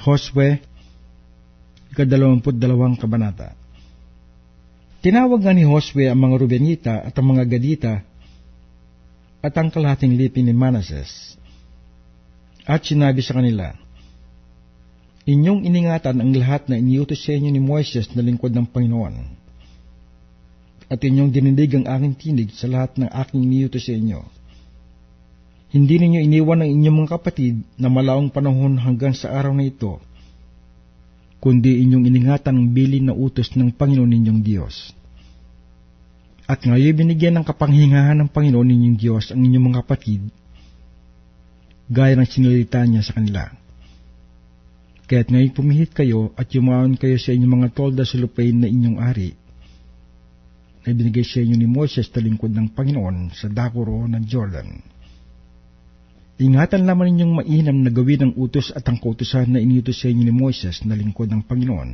Josue, ikadalawamput dalawang kabanata. Tinawag nga ni Josue ang mga Rubenita at ang mga Gadita at ang kalahating lipi ni Manases. At sinabi sa kanila, Inyong iningatan ang lahat na iniutos sa inyo ni Moises na lingkod ng Panginoon. At inyong dinindig ang aking tinig sa lahat ng aking iniutos sa inyo. Hindi ninyo iniwan ang inyong mga kapatid na malaong panahon hanggang sa araw na ito, kundi inyong iningatan ang bilin na utos ng Panginoon ninyong Diyos. At ngayon binigyan ng kapanghingahan ng Panginoon ninyong Diyos ang inyong mga kapatid, gaya ng sinalita niya sa kanila. Kaya't ngayon pumihit kayo at yumaon kayo sa inyong mga tolda sa lupain na inyong ari, na binigay sa inyo ni Moses na lingkod ng Panginoon sa dakuro ng Jordan. Ingatan lamang ninyong mainam na gawin ang utos at ang kautusan na iniutos sa inyo ni Moises na lingkod ng Panginoon.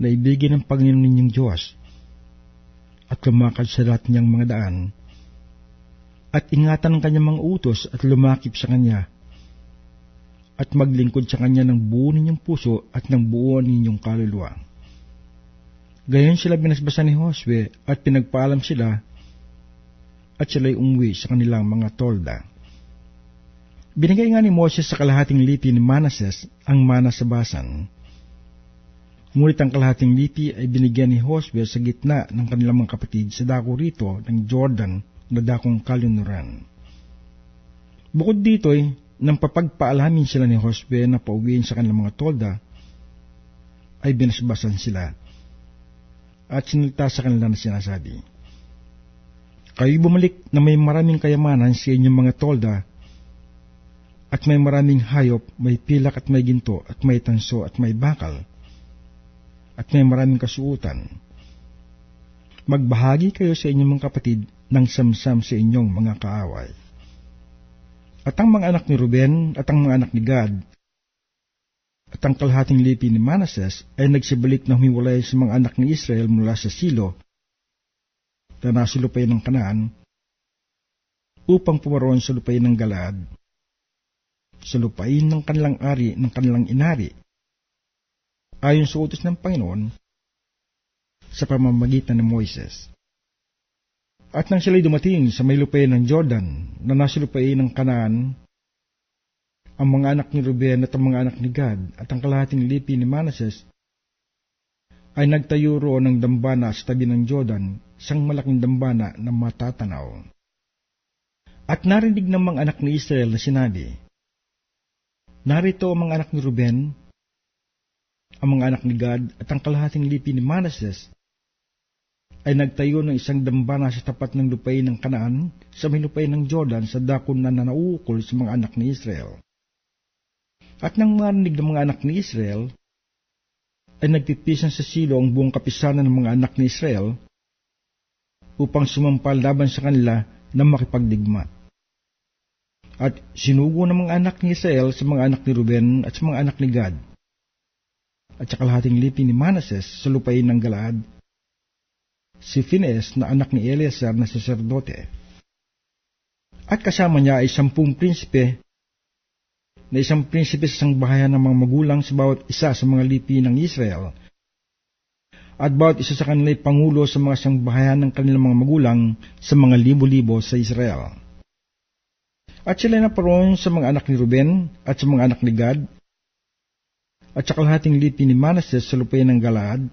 Na ibigin ng Panginoon ninyong Diyos at lumakad sa lahat niyang mga daan at ingatan ang kanyang mga utos at lumakip sa kanya at maglingkod sa kanya ng buo ninyong puso at ng buo ninyong kaluluwa. Gayon sila binasbasan ni Josue at pinagpaalam sila at sila'y umuwi sa kanilang mga tolda. Binigay nga ni Moses sa kalahating lipi ni Manases ang mana sa basan. Ngunit ang kalahating lipi ay binigyan ni Josue sa gitna ng kanilang mga kapatid sa dako rito ng Jordan na dakong kalunuran. Bukod dito ay nang papagpaalamin sila ni Josue na pauwiin sa kanilang mga tolda, ay binasbasan sila at sinilita sa kanila na sinasabi, Kayo bumalik na may maraming kayamanan sa inyong mga tolda at may maraming hayop, may pilak at may ginto, at may tanso at may bakal, at may maraming kasuutan. Magbahagi kayo sa inyong mga kapatid ng samsam sa inyong mga kaaway. At ang mga anak ni Ruben at ang mga anak ni Gad at ang kalahating lipi ni Manases ay nagsibalik na humiwalay sa mga anak ni Israel mula sa Silo na nasa lupay ng Kanaan upang pumaroon sa lupay ng Galaad sa lupain ng kanilang ari ng kanilang inari ayon sa utos ng Panginoon sa pamamagitan ng Moises. At nang sila'y dumating sa may lupain ng Jordan na nasa lupain ng Kanaan, ang mga anak ni Ruben at ang mga anak ni Gad at ang kalahating lipi ni Manases ay nagtayo roon ng dambana sa tabi ng Jordan, isang malaking dambana na matatanaw. At narinig ng mga anak ni Israel na sinabi, Narito ang mga anak ni Ruben, ang mga anak ni Gad at ang kalahating lipi ni Manases ay nagtayo ng isang dambana sa tapat ng lupain ng Kanaan sa lupain ng Jordan sa dakon na nanauukol sa mga anak ni Israel. At nang marinig ng mga anak ni Israel, ay nagpipisan sa silo ang buong kapisanan ng mga anak ni Israel upang sumampal laban sa kanila na makipagdigma. At sinugo ng mga anak ni Israel sa mga anak ni Ruben at sa mga anak ni Gad. At sa kalahating lipi ni Manases sa lupain ng Galaad, si Phineas na anak ni Eleazar na saserdote. At kasama niya ay sampung prinsipe na isang prinsipe sa isang bahayan ng mga magulang sa bawat isa sa mga lipi ng Israel at bawat isa sa kanila ay pangulo sa mga sangbahayan ng kanilang mga magulang sa mga libo-libo sa Israel. At sila naparoon sa mga anak ni Ruben at sa mga anak ni Gad, at sa kalahating lipi ni Manases sa lupain ng Galaad,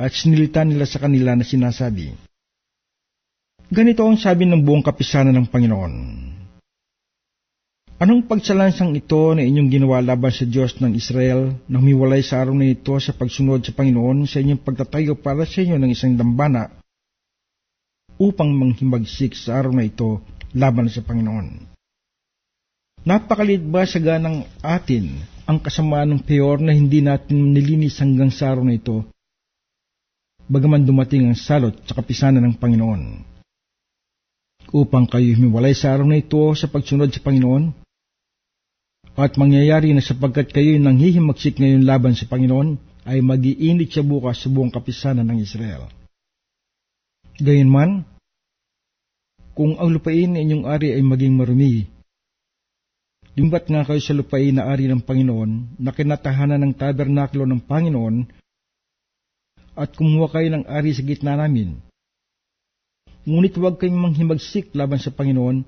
at sinilita nila sa kanila na sinasabi, Ganito ang sabi ng buong kapisanan ng Panginoon. Anong pagsalansang ito na inyong ginawa laban sa Diyos ng Israel na humiwalay sa araw na ito sa pagsunod sa Panginoon sa inyong pagtatayo para sa inyo ng isang dambana upang manghimagsik sa araw na ito laban sa Panginoon. Napakalit ba sa ganang atin ang kasamaan ng peor na hindi natin nilinis hanggang sa araw na ito, bagaman dumating ang salot sa kapisanan ng Panginoon? Upang kayo humiwalay sa araw na ito sa pagsunod sa Panginoon, at mangyayari na sapagkat kayo nang hihimagsik ngayon laban sa Panginoon, ay magiinit siya bukas sa buong kapisanan ng Israel. Gayunman, kung ang lupain na inyong ari ay maging marumi, Limbat nga kayo sa lupain na ari ng Panginoon, na kinatahanan ng tabernaklo ng Panginoon, at kumuha kayo ng ari sa gitna namin. Ngunit huwag kayong manghimagsik laban sa Panginoon,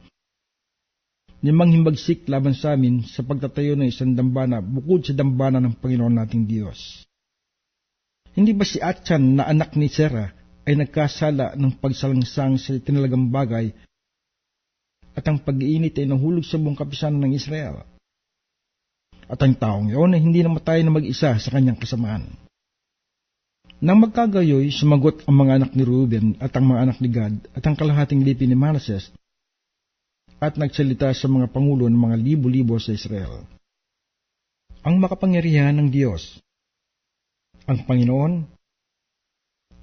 ni manghimagsik laban sa amin sa pagtatayo ng isang dambana bukod sa dambana ng Panginoon nating Diyos. Hindi ba si Achan na anak ni Sarah ay nagkasala ng pagsalangsang sa tinalagang bagay at ang pag-iinit ay nahulog sa buong kapisanan ng Israel. At ang taong iyon ay hindi namatay na mag-isa sa kanyang kasamaan. Nang magkagayoy, sumagot ang mga anak ni Reuben at ang mga anak ni Gad at ang kalahating lipi ni Manasseh at nagsalita sa mga pangulo ng mga libo-libo sa Israel. Ang makapangyarihan ng Diyos, ang Panginoon,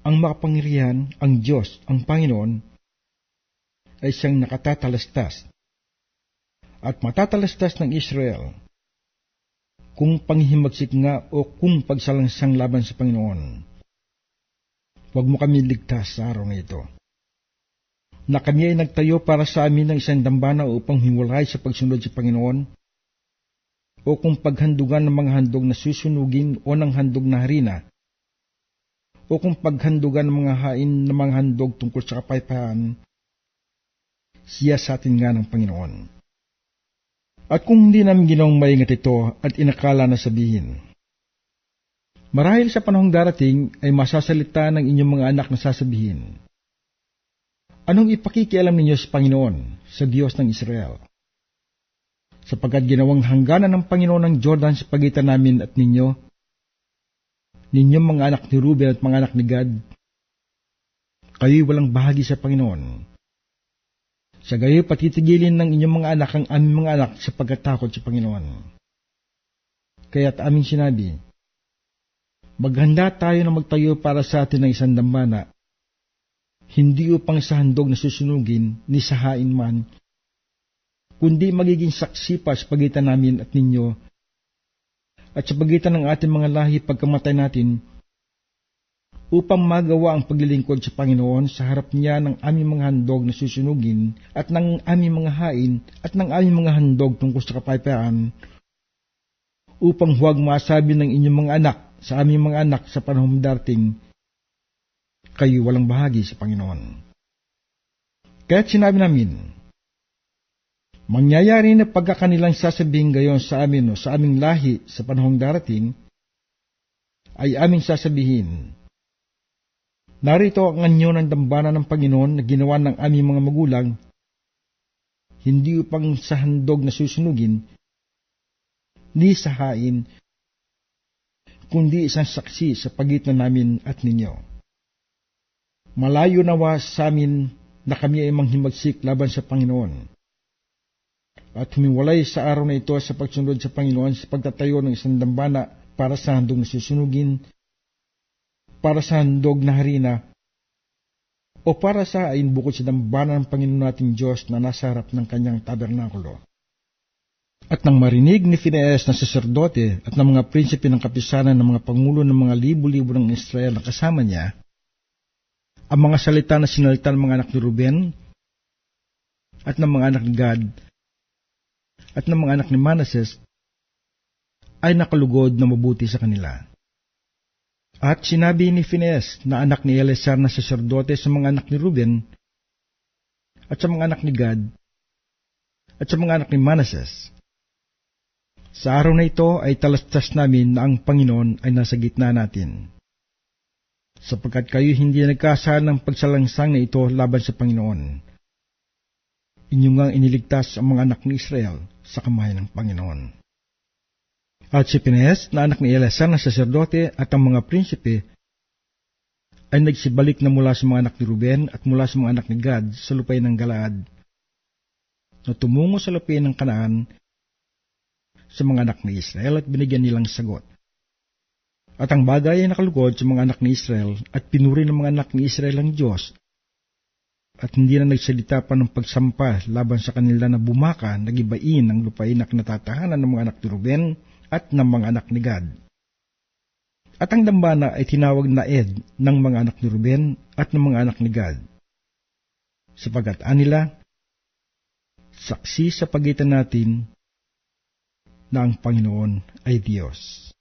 ang makapangyarihan, ang Diyos, ang Panginoon, ay siyang nakatatalastas at matatalastas ng Israel kung panghimagsik nga o kung pagsalangsang laban sa Panginoon. Huwag mo kami ligtas sa araw na ito. Na kami ay nagtayo para sa amin ng isang dambana upang hiwalay sa pagsunod sa Panginoon o kung paghandugan ng mga handog na susunugin o ng handog na harina o kung paghandugan ng mga hain ng mga handog tungkol sa kapayapaan siya sa atin nga ng Panginoon. At kung hindi namin ginawang maingat ito at inakala na sabihin, marahil sa panahong darating ay masasalita ng inyong mga anak na sasabihin, Anong ipakikialam ninyo sa Panginoon, sa Diyos ng Israel? Sapagkat ginawang hangganan ng Panginoon ng Jordan sa pagitan namin at ninyo, ninyong mga anak ni Ruben at mga anak ni Gad, kayo'y walang bahagi sa Panginoon sa gayo patitigilin ng inyong mga anak ang aming mga anak sa pagkatakot sa Panginoon. Kaya't aming sinabi, Maghanda tayo na magtayo para sa atin ng isang dambana, hindi upang sa handog na susunugin ni sahain man, kundi magiging saksi pa sa pagitan namin at ninyo, at sa pagitan ng ating mga lahi pagkamatay natin, upang magawa ang paglilingkod sa Panginoon sa harap niya ng aming mga handog na susunugin at ng aming mga hain at ng aming mga handog tungkol sa kapayapaan upang huwag masabi ng inyong mga anak sa aming mga anak sa panahon darating kayo walang bahagi sa Panginoon. Kaya't sinabi namin, mangyayari na pagkakanilang sasabihin gayon sa amin o sa aming lahi sa panahong darating, ay aming sasabihin, Narito ang anyo ng dambana ng Panginoon na ginawa ng aming mga magulang, hindi upang sa handog na susunugin, ni sa hain, kundi isang saksi sa pagitan namin at ninyo. Malayo nawa sa amin na kami ay manghimagsik laban sa Panginoon. At humiwalay sa araw na ito sa pagsunod sa Panginoon sa pagtatayo ng isang dambana para sa handog na susunugin para sa handog na harina o para sa ayin bukod sa dambana ng Panginoon nating Diyos na nasa harap ng kanyang tabernakulo. At nang marinig ni Phineas na saserdote at ng mga prinsipe ng kapisanan ng mga pangulo ng mga libo-libo ng Israel na kasama niya, ang mga salita na sinalita ng mga anak ni Ruben at ng mga anak ni Gad at ng mga anak ni Manases ay nakalugod na mabuti sa kanila. At sinabi ni Phineas na anak ni Eleazar na saserdote sa mga anak ni Ruben at sa mga anak ni Gad at sa mga anak ni Manasseh. Sa araw na ito ay talastas namin na ang Panginoon ay nasa gitna natin. Sapagkat kayo hindi nagkasal ng pagsalangsang na ito laban sa Panginoon. Inyong nga iniligtas ang mga anak ni Israel sa kamay ng Panginoon. At si Pines, na anak ni Eleazar na saserdote at ang mga prinsipe, ay nagsibalik na mula sa mga anak ni Ruben at mula sa mga anak ni Gad sa lupay ng Galaad, na tumungo sa lupay ng Kanaan sa mga anak ni Israel at binigyan nilang sagot. At ang bagay ay nakalugod sa mga anak ni Israel at pinuri ng mga anak ni Israel ang Diyos at hindi na nagsalita pa ng pagsampa laban sa kanila na bumaka, nagibain ang lupain na kinatatahanan ng mga anak ni Ruben at ng mga anak ni Gad. At ang dambana ay tinawag na Ed ng mga anak ni Ruben at ng mga anak ni Gad. Sapagat anila, saksi sa pagitan natin na ang Panginoon ay Diyos.